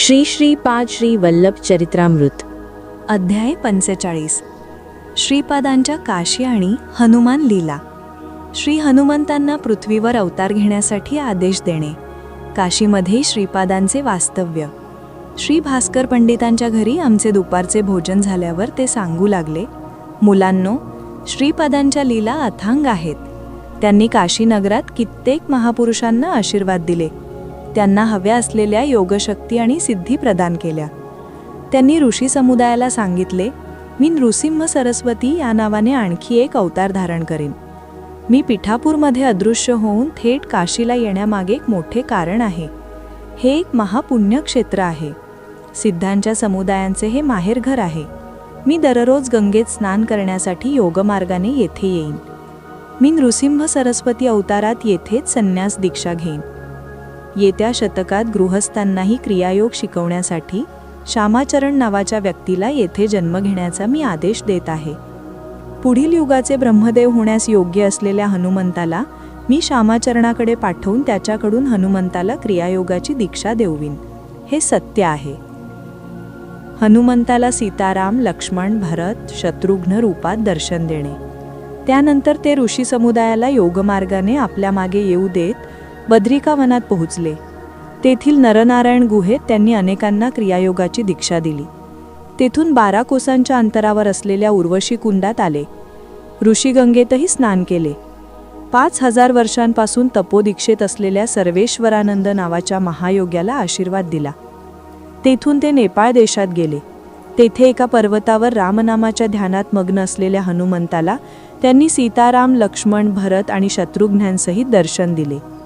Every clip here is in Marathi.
श्री श्री पाद श्री वल्लभ चरित्रामृत. अध्याय पंचेचाळीस. श्रीपादांच्या काशी आणि हनुमान लीला. श्री हनुमंतांना पृथ्वीवर अवतार घेण्यासाठी आदेश देणे. काशीमध्ये श्रीपादांचे वास्तव्य. श्री भास्कर पंडितांच्या घरी आमचे दुपारचे भोजन झाल्यावर ते सांगू लागले मुलांनो श्रीपादांच्या लीला अथांग आहेत. त्यांनी काशीनगरात कित्येक महापुरुषांना आशीर्वाद दिले. त्यांना हव्या असलेल्या योगशक्ती आणि सिद्धी प्रदान केल्या. त्यांनी ऋषी समुदायाला सांगितले मी नृसिंह सरस्वती या नावाने आणखी एक अवतार धारण करेन. मी पिठापूरमध्ये अदृश्य होऊन थेट काशीला येण्यामागे एक मोठे कारण आहे. हे एक महापुण्य क्षेत्र आहे. सिद्धांच्या समुदायांचे हे माहेरघर आहे. मी दररोज गंगेत स्नान करण्यासाठी योगमार्गाने येथे येईन. मी नृसिंह सरस्वती अवतारात येथेच संन्यास दीक्षा घेईन. येत्या शतकात गृहस्थांनाही क्रियायोग शिकवण्यासाठी श्यामाचरण नावाच्या व्यक्तीला येथे जन्म घेण्याचा मी आदेश देत आहे. पुढील युगाचे ब्रह्मदेव होण्यास योग्य असलेल्या हनुमंताला मी श्यामाचरणाकडे पाठवून त्याच्याकडून हनुमंताला क्रियायोगाची दीक्षा देऊवीन. हे सत्य आहे. हनुमंताला सीताराम लक्ष्मण भरत शत्रुघ्न रूपात दर्शन देणे. त्यानंतर ते ऋषी समुदायाला योगमार्गाने आपल्या मागे येऊ देत बद्रिका वनात पोहोचले. तेथील नरनारायण गुहेत त्यांनी अनेकांना क्रियायोगाची दीक्षा दिली. तेथून बारा कोसांच्या अंतरावर असलेल्या उर्वशी कुंडात आले. ऋषीगंगेतही स्नान केले. पाच हजार वर्षांपासून तपोदीक्षेत असलेल्या सर्वेश्वरानंद नावाच्या महायोग्याला आशीर्वाद दिला. तेथून ते नेपाळ देशात गेले. तेथे एका पर्वतावर रामनामाच्या ध्यानात मग्न असलेल्या हनुमंताला त्यांनी सीताराम लक्ष्मण भरत आणि शत्रुघ्नांसहित दर्शन दिले.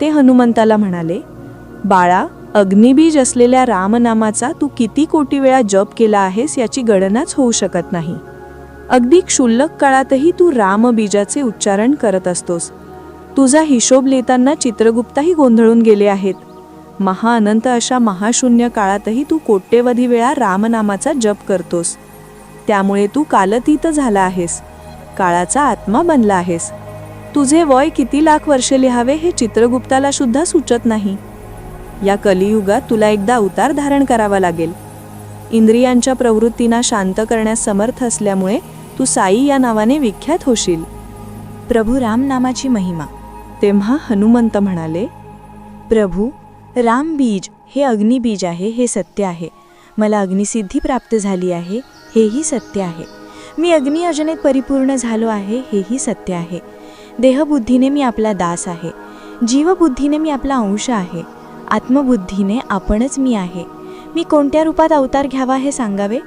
ते हनुमंताला म्हणाले बाळा अग्निबीज असलेल्या रामनामाचा तू किती कोटी वेळा जप केला आहेस याची गणनाच होऊ शकत नाही. अगदी क्षुल्लक काळातही तू रामबीजाचे उच्चारण करत असतोस. तुझा हिशोब लिहिताना चित्रगुप्ताही गोंधळून गेले आहेत. महाअनंत अशा महाशून्य काळातही तू कोट्यवधी वेळा रामनामाचा जप करतोस. त्यामुळे तू कालतीत झाला आहेस. काळाचा आत्मा बनला आहेस. तुझे वय किती लाख वर्षे लिहावे हे चित्रगुप्ताला सुद्धा सुचत नाही. या कलियुगात तुला एकदा अवतार धारण करावा लागेल. इंद्रियांच्या प्रवृत्तींना शांत करण्यास समर्थ असल्यामुळे तू साई या नावाने विख्यात होशील. प्रभू राम नामाची महिमा. तेव्हा हनुमंत म्हणाले प्रभू राम बीज हे अग्निबीज आहे हे सत्य आहे. मला अग्निसिद्धी प्राप्त झाली आहे हेही सत्य आहे. मी अग्नियोजनेत परिपूर्ण झालो आहे हेही सत्य आहे. देहबुद्धीने मी आपला दास आहे. जीवबुद्धीने मी आपला अंश आहे. आत्मबुद्धीने आपणच मी आहे. मी कोणत्या रूपात अवतार घ्यावा हे सांगावे?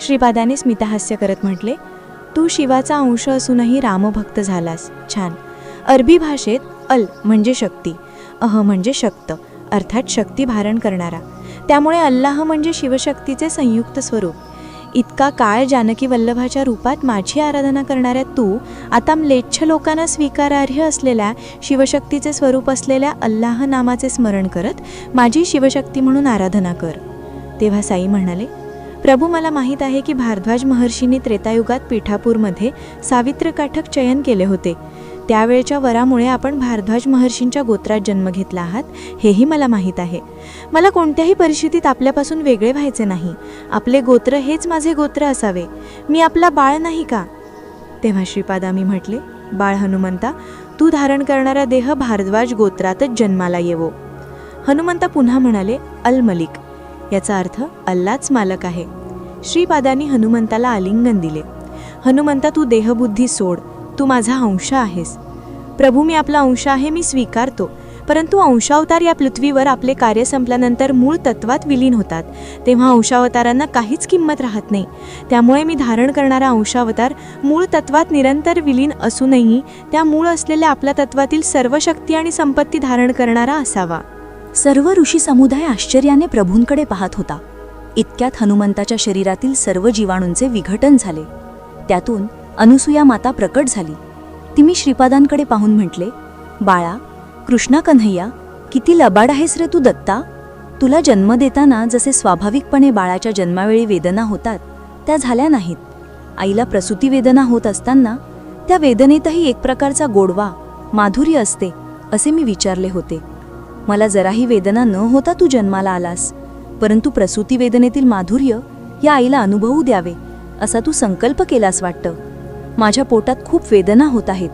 श्रीपादाने स्मितहास्य करत म्हटले तू शिवाचा अंश असूनही रामभक्त झालास. छान. अरबी भाषेत अल म्हणजे शक्ती अह म्हणजे शक्त अर्थात शक्ती भारण करणारा. त्यामुळे अल्लाह म्हणजे शिवशक्तीचे संयुक्त स्वरूप. इतका काळ जानकी वल्लभाच्या रूपात माझी आराधना करणाऱ्या तू आता म्लेच्छ लोकांना स्वीकारार्ह असलेल्या शिवशक्तीचे स्वरूप असलेल्या अल्लाह नामाचे स्मरण करत माझी शिवशक्ती म्हणून आराधना कर. तेव्हा साई म्हणाले प्रभू मला माहीत आहे की भारद्वाज महर्षींनी त्रेतायुगात पिठापूरमध्ये सावित्र काठक चयन केले होते. त्यावेळच्या वरामुळे आपण भारद्वाज महर्षींच्या गोत्रात जन्म घेतला आहात हेही मला माहीत आहे. मला कोणत्याही परिस्थितीत आपल्यापासून वेगळे व्हायचे नाही. आपले गोत्र हेच माझे गोत्र असावे. मी आपला बाळ नाही का? तेव्हा श्रीपादा मी म्हटले बाळ हनुमंता तू धारण करणारा देह भारद्वाज गोत्रातच जन्माला येवो. हनुमंता पुन्हा म्हणाले अल मलिक याचा अर्थ अल्लाच मालक आहे. श्रीपादांनी हनुमंताला आलिंगन दिले. हनुमंता तू देहबुद्धी सोड. तू माझा अंश आहेस. प्रभू मी आपला अंश आहे मी स्वीकारतो. परंतु अंशावतार या पृथ्वीवर आपले कार्य संपल्यानंतर मूळ तत्वात विलीन होतात. तेव्हा अंशावतारांना काहीच किंमत राहत नाही. त्यामुळे मी धारण करणारा अंशावतार मूळ तत्वात निरंतर विलीन असूनही त्या मूळ असलेल्या आपल्या तत्वातील सर्व शक्ती आणि संपत्ती धारण करणारा असावा. सर्व ऋषी समुदाय आश्चर्याने प्रभूंकडे पाहत होता. इतक्यात हनुमंताच्या शरीरातील सर्व जीवाणूंचे विघटन झाले. त्यातून अनुसूया माता प्रकट झाली. ती मी श्रीपादांकडे पाहून म्हटले बाळा कृष्णा कन्हैया किती लबाड आहेस रे तू दत्ता? तुला जन्म देताना जसे स्वाभाविकपणे बाळाच्या जन्मावेळी वेदना होतात त्या झाल्या नाहीत. आईला प्रसूती वेदना होत असताना त्या वेदनेतही एक प्रकारचा गोडवा माधुर्य असते असे मी विचारले होते. मला जराही वेदना न होता तू जन्माला आलास परंतु प्रसूती वेदनेतील माधुर्य या आईला अनुभवू द्यावे असा तू संकल्प केलास वाटतं? माझ्या पोटात खूप वेदना होत आहेत.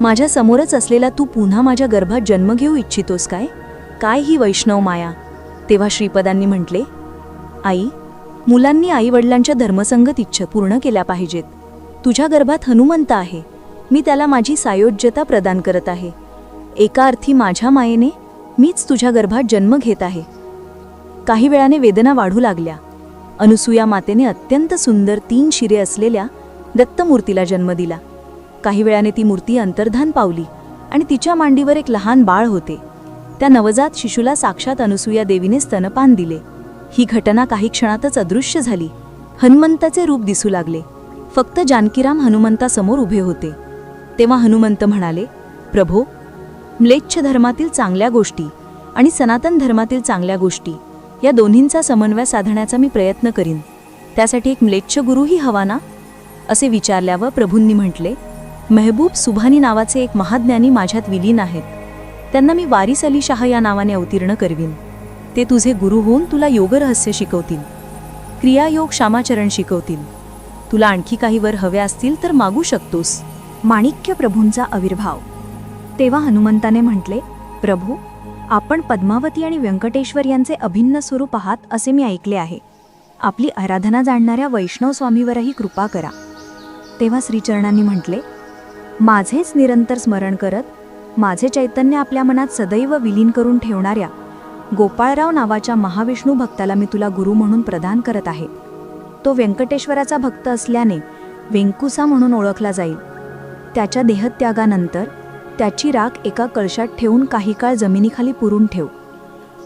माझ्या समोरच असलेला तू पुन्हा माझ्या गर्भात जन्म घेऊ इच्छितोस काय? काय ही वैष्णव माया? तेव्हा श्रीपदांनी म्हटले आई मुलांनी आईवडिलांच्या धर्मसंगत इच्छा पूर्ण केल्या पाहिजेत. तुझ्या गर्भात हनुमंत आहे. मी त्याला माझी सायोज्यता प्रदान करत आहे. एका अर्थी माझ्या मायेने मीच तुझ्या गर्भात जन्म घेत आहे. काही वेळाने वेदना वाढू लागल्या. अनुसूया मातेने अत्यंत सुंदर तीन शिरे असलेल्या दत्तमूर्तीला जन्म दिला. काही वेळाने ती मूर्ती अंतर्धान पावली आणि तिच्या मांडीवर एक लहान बाळ होते. त्या नवजात शिशूला साक्षात अनुसूया देवीने स्तनपान दिले. ही घटना काही क्षणातच अदृश्य झाली. हनुमंताचे रूप दिसू लागले. फक्त जानकीराम हनुमंतासमोर उभे होते. तेव्हा हनुमंत म्हणाले प्रभो म्लेच्छ धर्मातील चांगल्या गोष्टी आणि सनातन धर्मातील चांगल्या गोष्टी या दोन्हींचा समन्वय साधण्याचा मी प्रयत्न करीन. त्यासाठी एक म्लेच्छ गुरुही हवा ना? असे विचारल्यावर प्रभूंनी म्हटले मेहबूब सुभानी नावाचे एक महाज्ञानी माझ्यात विलीन आहेत. त्यांना मी वारिस अली शाह या नावाने अवतीर्ण करवीन. ते तुझे गुरु होऊन तुला योगरहस्य शिकवतील. क्रियायोग श्यामाचरण शिकवतील. तुला आणखी काही वर हवे असतील तर मागू शकतोस. माणिक्य प्रभूंचा आविर्भाव. तेव्हा हनुमंताने म्हटले प्रभू आपण पद्मावती आणि व्यंकटेश्वर यांचे अभिन्न स्वरूप आहात असे मी ऐकले आहे. आपली आराधना जाणणाऱ्या वैष्णव स्वामीवरही कृपा करा. तेव्हा श्रीचरणांनी म्हटले माझेच निरंतर स्मरण करत माझे चैतन्य आपल्या मनात सदैव विलीन करून ठेवणाऱ्या गोपाळराव नावाच्या महाविष्णू भक्ताला मी तुला गुरु म्हणून प्रदान करत आहे. तो व्यंकटेश्वराचा भक्त असल्याने वेंकुसा म्हणून ओळखला जाईल. त्याच्या देहत्यागानंतर त्याची राख एका कळशात ठेवून काही काळ जमिनीखाली पुरून ठेव.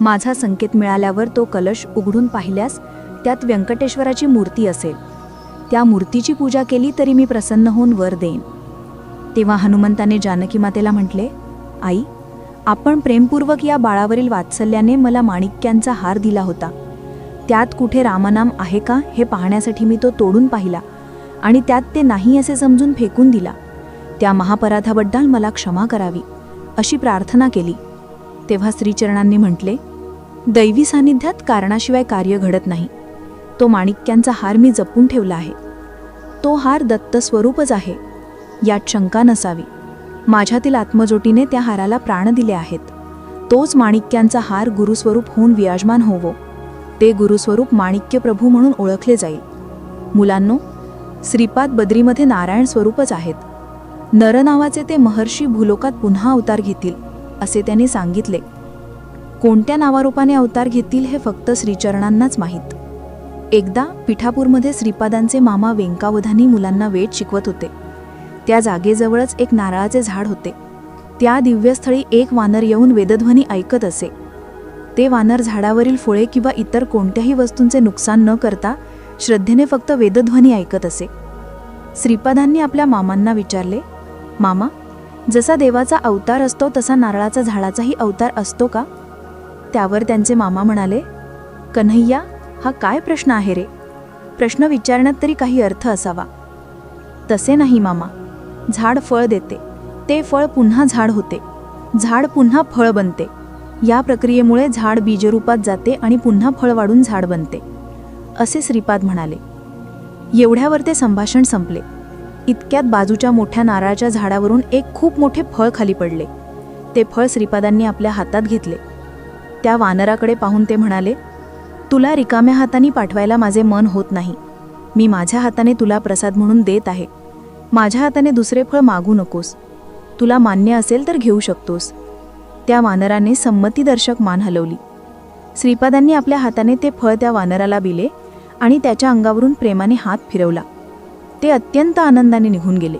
माझा संकेत मिळाल्यावर तो कलश उघडून पाहिल्यास त्यात व्यंकटेश्वराची मूर्ती असेल. त्या मूर्तीची पूजा केली तरी मी प्रसन्न होऊन वर देईन. तेव्हा हनुमंताने जानकी मातेला म्हटले आई आपण प्रेमपूर्वक या बाळावरील वात्सल्याने मला माणिक्यांचा हार दिला होता. त्यात कुठे रामनाम आहे का हे पाहण्यासाठी मी तो तोडून पाहिला आणि त्यात ते नाही असे समजून फेकून दिला. त्या महापराधाबद्दल मला क्षमा करावी अशी प्रार्थना केली. तेव्हा श्रीचरणांनी म्हटले दैवी सानिध्यात कारणाशिवाय कार्य घडत नाही. तो माणिक्यांचा हार मी जपून ठेवला आहे. तो हार दत्त स्वरूपच आहे. यात शंका नसावी. माझ्यातील आत्मजोटीने त्या हाराला प्राण दिले आहेत. तोच माणिक्यांचा हार गुरुस्वरूप होऊन विराजमान होवो. ते गुरुस्वरूप माणिक्य प्रभू म्हणून ओळखले जाईल. मुलांनो श्रीपाद बद्रीमध्ये नारायण स्वरूपच आहेत. नर नावाचे ते महर्षी भूलोकात पुन्हा अवतार घेतील असे त्यांनी सांगितले. कोणत्या नावारूपाने अवतार घेतील हे फक्त श्रीचरणांनाच माहीत. एकदा पिठापूरमध्ये श्रीपादांचे मामा वेंकावधानी मुलांना वेद शिकवत होते. त्या जागेजवळच एक नारळाचे झाड होते. त्या दिव्यस्थळी एक वानर येऊन वेदध्वनी ऐकत असे. ते वानर झाडावरील फुळे किंवा इतर कोणत्याही वस्तूंचे नुकसान न करता श्रद्धेने फक्त वेदध्वनी ऐकत असे. श्रीपादांनी आपल्या मामांना विचारले मामा जसा देवाचा अवतार असतो तसा नारळाचा झाडाचाही अवतार असतो का? त्यावर त्यांचे मामा म्हणाले कन्हैया हा काय प्रश्न आहे रे? प्रश्न विचारण्यात तरी काही अर्थ असावा. तसे नाही मामा. झाड फळ देते. ते फळ पुन्हा झाड होते. झाड पुन्हा फळ बनते. या प्रक्रियेमुळे झाड बीजरूपात जाते आणि पुन्हा फळ वाढून झाड बनते. असे श्रीपाद म्हणाले. एवढ्यावर ते संभाषण संपले. इतक्यात बाजूच्या मोठ्या नारळाच्या झाडावरून एक खूप मोठे फळ खाली पडले. ते फळ श्रीपादांनी आपल्या हातात घेतले. त्या वानराकडे पाहून ते म्हणाले तुला रिकाम्या हाताने पाठवायला माझे मन होत नाही. मी माझ्या हाताने तुला प्रसाद म्हणून देत आहे. माझ्या हाताने दुसरे फळ मागू नकोस. तुला मान्य असेल तर घेऊ शकतोस. त्या वानराने संमतीदर्शक मान हलवली. श्रीपादांनी आपल्या हाताने ते फळ त्या वानराला दिले आणि त्याच्या अंगावरून प्रेमाने हात फिरवला. ते अत्यंत आनंदाने निघून गेले.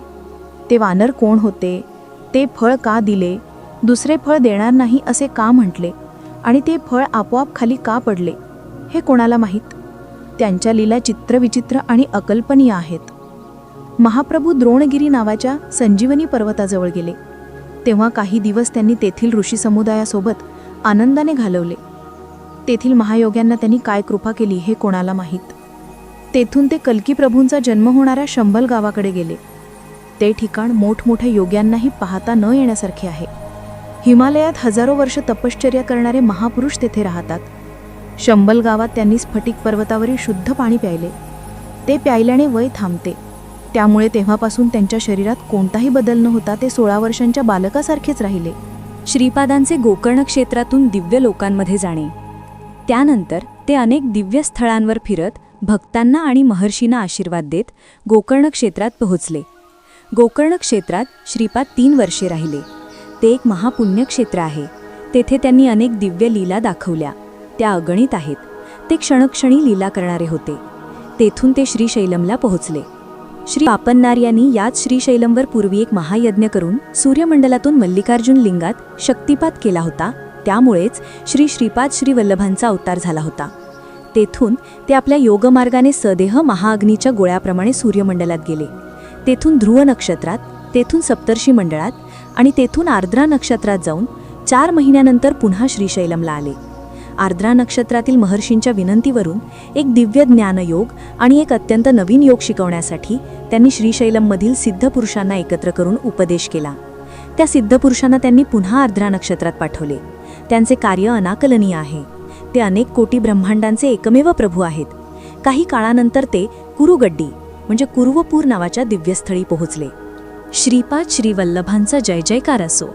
ते वानर कोण होते? ते फळ का दिले? दुसरे फळ देणार नाही असे का म्हटले? आणि ते फळ आपोआप खाली का पडले? हे कोणाला माहीत? त्यांच्या लीला चित्रविचित्र आणि अकल्पनीय आहेत. महाप्रभू द्रोणगिरी नावाच्या संजीवनी पर्वताजवळ गेले. तेव्हा काही दिवस त्यांनी तेथील ऋषी समुदायासोबत आनंदाने घालवले. तेथील महायोग्यांना त्यांनी काय कृपा केली हे कोणाला माहीत? तेथून ते कल्की प्रभूंचा जन्म होणाऱ्या शंभल गावाकडे गेले. ते ठिकाण मोठमोठ्या योग्यांनाही पाहता न येण्यासारखे आहे. हिमालयात हजारो वर्ष तपश्चर्या करणारे महापुरुष तेथे राहतात. शंबल गावात त्यांनी स्फटिक पर्वतावरील शुद्ध पाणी प्यायले. ते प्यायल्याने वय थांबते. त्यामुळे तेव्हापासून त्यांच्या शरीरात कोणताही बदल न होता ते सोळा वर्षांच्या बालकासारखेच राहिले. श्रीपादांचे गोकर्ण क्षेत्रातून दिव्य लोकांमध्ये जाणे. त्यानंतर ते अनेक दिव्य स्थळांवर फिरत भक्तांना आणि महर्षींना आशीर्वाद देत गोकर्ण क्षेत्रात पोहोचले. गोकर्ण क्षेत्रात श्रीपाद तीन वर्षे राहिले. ते एक महापुण्य क्षेत्र आहे. तेथे त्यांनी अनेक दिव्य लीला दाखवल्या. त्या अगणित आहेत. ते क्षणक्षणी लीला करणारे होते. तेथून ते श्रीशैलमला पोहोचले. श्री पापन्नार यांनी याच श्रीशैलमवर पूर्वी एक महायज्ञ करून सूर्यमंडलातून मल्लिकार्जुन लिंगात शक्तिपात केला होता. त्यामुळेच श्री श्रीपाद श्री वल्लभांचा अवतार झाला होता. तेथून ते आपल्या योगमार्गाने सदेह महाअग्नीच्या गोळ्याप्रमाणे सूर्यमंडलात गेले. तेथून ध्रुव नक्षत्रात तेथून सप्तर्षी मंडळात आणि तेथून आर्द्रा नक्षत्रात जाऊन चार महिन्यानंतर पुन्हा श्रीशैलमला आले. आर्द्रा नक्षत्रातील महर्षींच्या विनंतीवरून एक दिव्य ज्ञानयोग आणि एक अत्यंत नवीन योग शिकवण्यासाठी त्यांनी श्रीशैलममधील सिद्धपुरुषांना एकत्र करून उपदेश केला. त्या सिद्धपुरुषांना त्यांनी पुन्हा आर्द्रा नक्षत्रात पाठवले. त्यांचे कार्य अनाकलनीय आहे. ते अनेक कोटी ब्रह्मांडांचे एकमेव प्रभू आहेत. काही काळानंतर ते कुरुगड्डी म्हणजे कुर्वपूर नावाच्या दिव्यस्थळी पोहोचले. श्रीपाद श्रीवल्लभांचा जय जयकार असो.